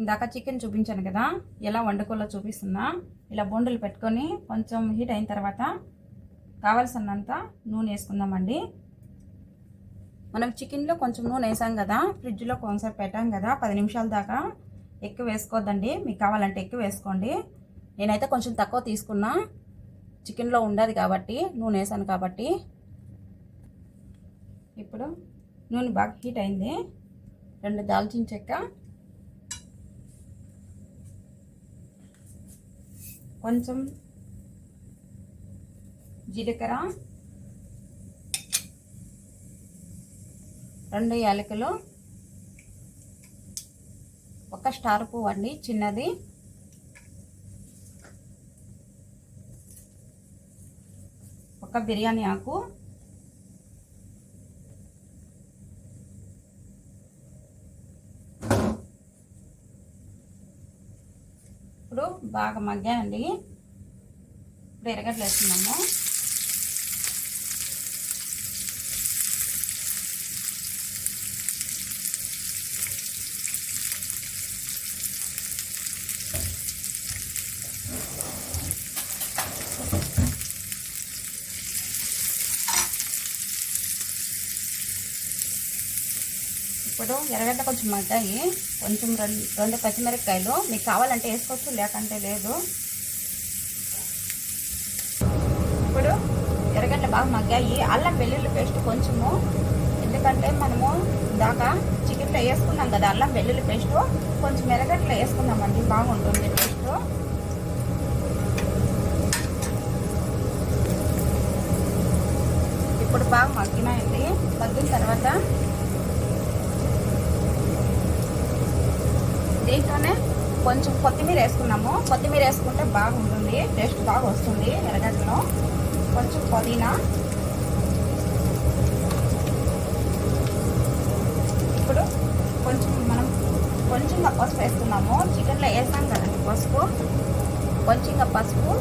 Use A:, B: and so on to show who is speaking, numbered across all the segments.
A: ఇందాక చికెన్ చూపించాను కదా ఎలా వండుకోవాలో చూపిస్తున్నా. ఇలా బొండులు పెట్టుకొని కొంచెం హీట్ అయిన తర్వాత కావాల్సినంత నూనె వేసుకుందామండి. మనం చికెన్లో కొంచెం నూనె వేసాం కదా ఫ్రిడ్జ్లో కొంచెం పెట్టాం కదా పది నిమిషాల దాకా ఎక్కువ వేసుకోవద్దండి మీకు కావాలంటే ఎక్కువ వేసుకోండి. నేనైతే కొంచెం తక్కువ తీసుకున్నా. చికెన్లో ఉండదు కాబట్టి నూనె వేసాను కాబట్టి. ఇప్పుడు నూనె బాగా హీట్ అయింది. రెండు దాల్చిన చెక్క కొంచెం జీలకర్ర రెండు యాలకులు ఒక స్టార్ పువ్వు అండి చిన్నది. ఒక బిర్యానీ ఆకు ఇప్పుడు బాగా మగ్గాయండి ఇప్పుడు ఎరగట్లు వేస్తున్నాము. ఇప్పుడు ఎర్రగడ్డ కొంచెం మగ్గాయి కొంచెం రెండు రెండు పచ్చిమిరపకాయలు. మీకు కావాలంటే వేసుకోవచ్చు లేకంటే లేదు. ఇప్పుడు ఎర్రగడ్డ బాగా మగ్గాయి. అల్లం వెల్లుల్లి పేస్ట్ కొంచెము. ఎందుకంటే మనము దాకా చికెన్లో వేసుకున్నాం కదా అల్లం వెల్లుల్లి పేస్ట్. కొంచెం ఎర్రగడ్డలో వేసుకున్నామండి బాగుంటుంది పేస్ట్. ఇప్పుడు బాగా మగ్గినాయండి. మగ్గిన తర్వాత కొంచెం కొత్తిమీర వేసుకున్నాము. కొత్తిమీర వేసుకుంటే బాగుంటుంది టేస్ట్ బాగా వస్తుంది ఎర్రగడ్డలో. కొంచెం పుదీనా. ఇప్పుడు కొంచెం మనం కొంచెంగా పసుపు వేసుకున్నాము. చికెన్లో వేసాం కదండి పసుపు. కొంచెంగా పసుపు.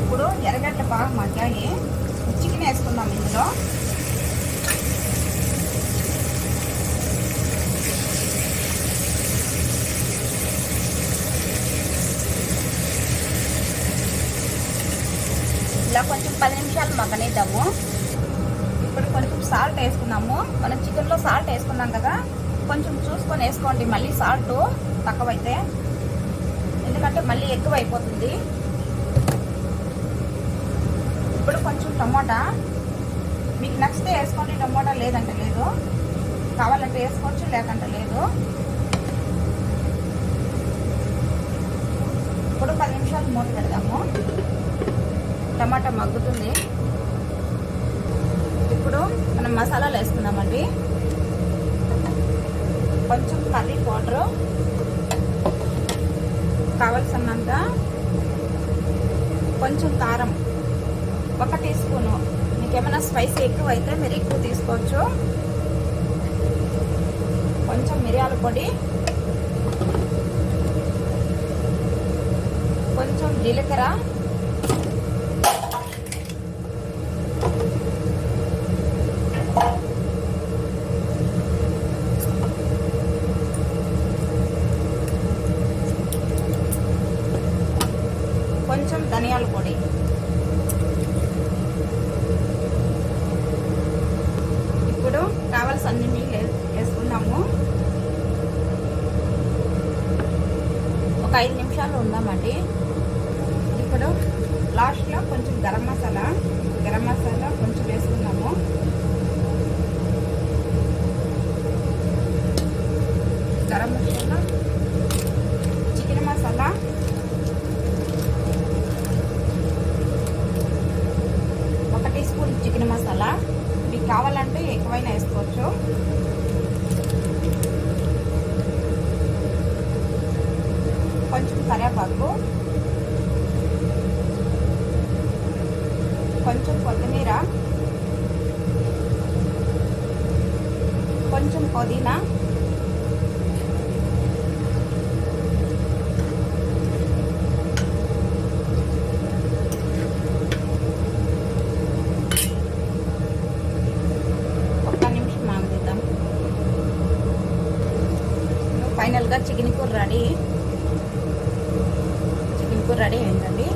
A: ఇప్పుడు ఎర్రగడ్డ బాగా మగ్గాయి. చికెన్ వేసుకుందాం ఇందులో. ఇలా కొంచెం పది నిమిషాలు మగ్గనిద్దాము. ఇప్పుడు కొంచెం సాల్ట్ వేసుకున్నాము. మనం చికెన్లో సాల్ట్ వేసుకున్నాం కదా కొంచెం చూసుకొని వేసుకోండి. మళ్ళీ సాల్ట్ తక్కువైతే ఎందుకంటే మళ్ళీ ఎక్కువ అయిపోతుంది ఇప్పుడు కొంచెం టమోటా మీకు నచ్చితే వేసుకోండి. టమోటా లేదంటే లేదు. కావాలంటే వేసుకోవచ్చు లేకంటే లేదు. ఇప్పుడు పది నిమిషాలు మూత పెడదాము. టమాటా మగ్గుతుంది. ఇప్పుడు మనం మసాలాలు వేసుకుందామండి. కొంచెం కర్రీ పౌడరు. కావలసినంత కొంచెం కారం. ఒక టీ స్పూను. మీకు ఏమైనా స్పైసీ ఎక్కువ అయితే మీరు ఎక్కువ తీసుకోవచ్చు. కొంచెం మిరియాల పొడి. కొంచెం జీలకర్ర కొంచెం ధనియాల పొడి ఇప్పుడు కావాల్సిన అన్ని వేసుకున్నాము. ఒక ఐదు నిమిషాలు ఉందామండి. ఇప్పుడు లాస్ట్లో కొంచెం గరం మసాలా గరం మసాలా కొంచెం వేసుకున్నాము. గరం మసాలా చికెన్ మసాలా ఒక టీ స్పూన్ చికెన్ మసాలా మీకు కావాలంటే ఎక్కువైనా వేసుకోవచ్చు కొంచెం కరివేపాకు కొంచెం కొత్తిమీర కొంచెం పుదీనా ఒక్క నిమిషం ఆగుదాం. ఫైనల్గా చికెన్ కూర రెడీ? చికెన్ కూర రెడీ అయింది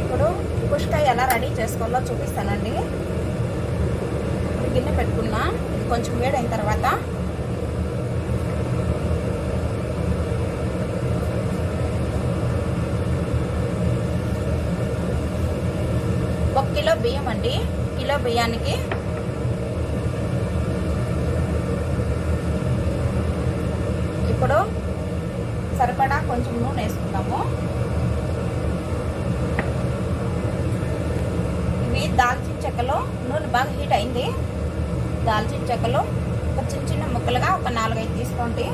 A: ఇప్పుడు పుష్కాయ ఎలా రెడీ చేసుకోవాలో చూపిస్తానండి ఇప్పుడు గిన్నె ఇది కొంచెం వేడైన తర్వాత. ఒక కిలో బియ్యం అండి. కిలో బియ్యానికి ఇప్పుడు సరిపడా కొంచెం నూనె వేసుకుందాము. ఇవి దాల్చిన చెక్కలో నూనె బాగా హీట్ అయింది. దాల్చిన చెక్కలు ఒక చిన్న చిన్న ముక్కలుగా ఒక నాలుగైదు తీసుకోండి.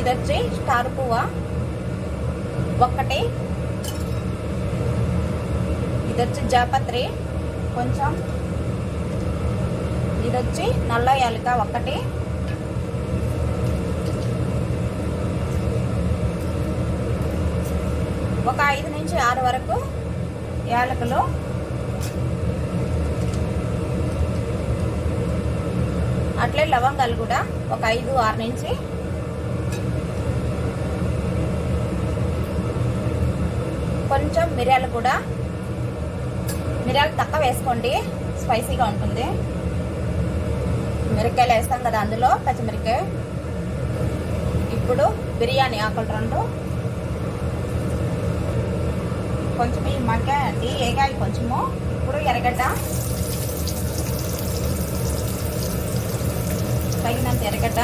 A: ఇది వచ్చి స్టార్ పువ్వ. ఒక్కటి. ఇది వచ్చి జాపత్రి. కొంచెం. ఇది వచ్చి నల్ల యాలక ఒక్కటి. ఒక ఐదు నుంచి ఆరు వరకు యాలకులు అట్లే లవంగాలు కూడా ఒక ఐదు ఆరు నుంచి. కొంచెం మిరియాలు కూడా. మిరియాలు తక్కువ వేసుకోండి. స్పైసీగా ఉంటుంది. మిరకాయలు వేస్తాం కదా అందులో పచ్చిమిరకాయ ఇప్పుడు బిర్యానీ ఆకులు రెండు. కొంచెం ఈ మగ్గాయండి ఏగాయి కొంచెము. ఇప్పుడు ఎర్రగడ్డ. తగినంత ఎరగట?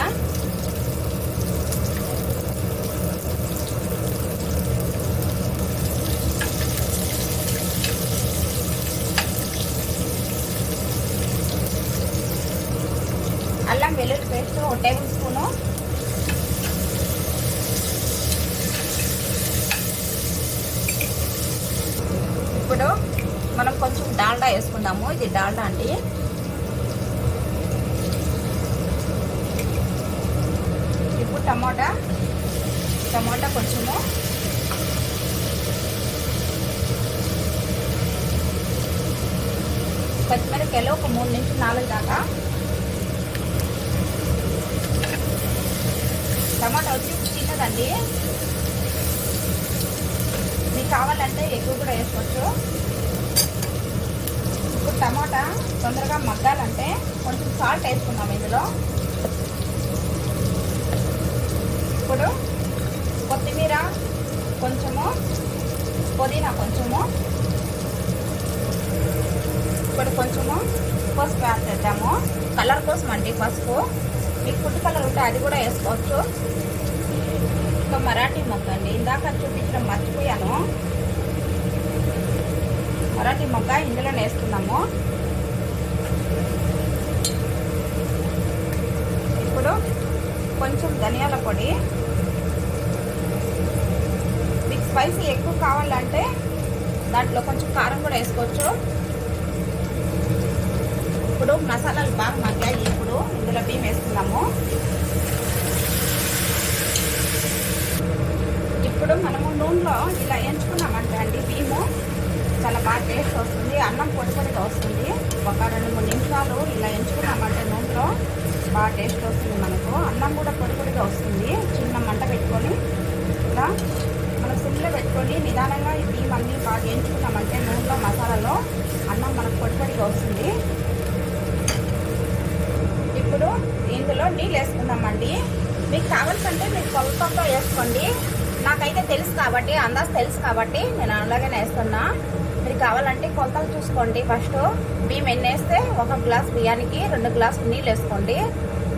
A: అల్లం వెల్లుల్లి పేస్ట్ ఒక టేబుల్ స్పూను. ఇప్పుడు మనం కొంచెం డాల్డా వేసుకుందాము. ఇది డాల్డా అండి. టమాటా. టమాటా కొంచెము. పచ్చిమిరకాయలు ఒక మూడు నుంచి నాలుగు దాకా. టమాటా వచ్చి చిన్నదండి. మీకు కావాలంటే ఎక్కువ కూడా వేసుకోవచ్చు. ఇప్పుడు టమాటా తొందరగా మగ్గాలంటే కొంచెం సాల్ట్ వేసుకుందాం ఇందులో. ఇప్పుడు కొత్తిమీర కొంచెము పుదీనా కొంచెము ఇప్పుడు కొంచెము పసుపు యాడ్ చేద్దాము. కలర్ కోసం అండి పసుపు. మీకు ఫుడ్ కలర్ ఉంటే అది కూడా వేసుకోవచ్చు. ఇంకా మరాఠీ మొగ్గ అండి. ఇందాక చూపించడం మర్చిపోయాను. మరాఠీ మొగ్గ ఇందులో వేస్తున్నాము. ఇప్పుడు కొంచెం ధనియాల పొడి. మీకు స్పైసీ ఎక్కువ కావాలంటే దాంట్లో కొంచెం కారం కూడా వేసుకోవచ్చు. ఇప్పుడు మసాలాలు బాగా మగ్గాయి. ఇప్పుడు ఇందులో బియ్యం వేసుకున్నాము ఇప్పుడు మనము నూనెలో ఇలా ఎంచుకున్నాం అండి బియ్యము చాలా బాగా టేస్ట్ వస్తుంది అన్నం పొడి పొడిగా వస్తుంది ఒక రెండు మూడు నిమిషాలు ఇలా ఎంచుకున్నామంటే నూనెలో బాగా టేస్ట్ వస్తుంది మనకు అన్నం కూడా పొడి పొడిగా వస్తుంది చిన్న మంట పెట్టుకొని కూడా మనం సిమ్లో పెట్టుకొని నిదానంగా ఈ బియ్యం అన్నీ బాగా ఎంచుకున్నామంటే నూనెలో మసాలాలో అన్నం మనకు పొడి పొడిగా వస్తుంది. ఇప్పుడు ఇందులో నీళ్ళు వేసుకుందామండి. మీకు కావాల్సంటే మీరు కొలతతో వేసుకోండి. నాకైతే తెలుసు కాబట్టి అందాజ్ తెలుసు కాబట్టి నేను అలాగనే వేస్తున్నా. మీరు కావాలంటే కొలతలు చూసుకోండి ఫస్ట్. బియ్యం ఎన్ని వేస్తే ఒక గ్లాస్ బియ్యానికి రెండు గ్లాసులు నీళ్ళు వేసుకోండి.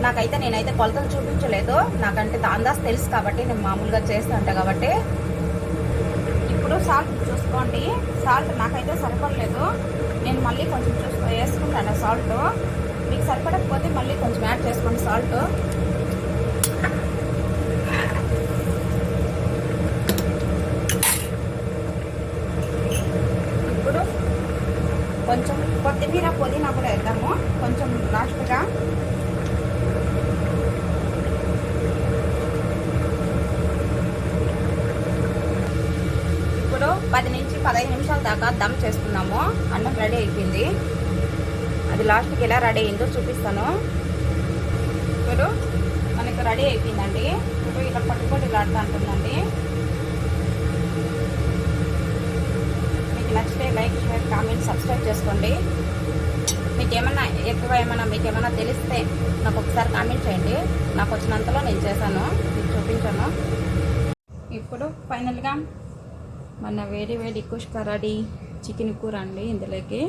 A: నాకైతే నేనైతే కొలతలు చూపించలేదు. నాకంటే అందాజ తెలుసు కాబట్టి నేను మామూలుగా చేస్తుంటా కాబట్టి. ఇప్పుడు సాల్ట్ చూసుకోండి. సాల్ట్ నాకైతే సరిపడలేదు. నేను మళ్ళీ కొంచెం చూసుకో వేసుకుంటాను సాల్ట్ మీకు సరిపడకపోతే మళ్ళీ కొంచెం యాడ్ చేసుకోండి సాల్ట్ ఇప్పుడు కొంచెం కొత్తిమీర పుదీనా కూడా వేద్దాము కొంచెం లాస్ట్గా ఇప్పుడు పది నుంచి పదహైదు నిమిషాల దాకా దమ్ చేసుకున్నాము అన్నం రెడీ అయిపోయింది. అది లాస్ట్కి ఎలా రెడీ అయిందో చూపిస్తాను. ఇప్పుడు మనకి రెడీ అయిపోయిందండి. ఇప్పుడు ఇలా పట్టుకొని ఇలా అంటుందండి ఉంటుందండి. మీకు నచ్చితే లైక్ షేర్ కామెంట్ సబ్స్క్రైబ్ చేసుకోండి. మీకు ఏమన్నా ఎక్కువ ఏమైనా మీకు ఏమైనా తెలిస్తే నాకు ఒకసారి కామెంట్ చేయండి. నాకు వచ్చినంతలో నేను చేశాను. మీకు చూపించాను. ఇప్పుడు ఫైనల్గా మన వేడి వేడి కుష్క కరాడి చికెన్ కూర అండి ఇందులోకి.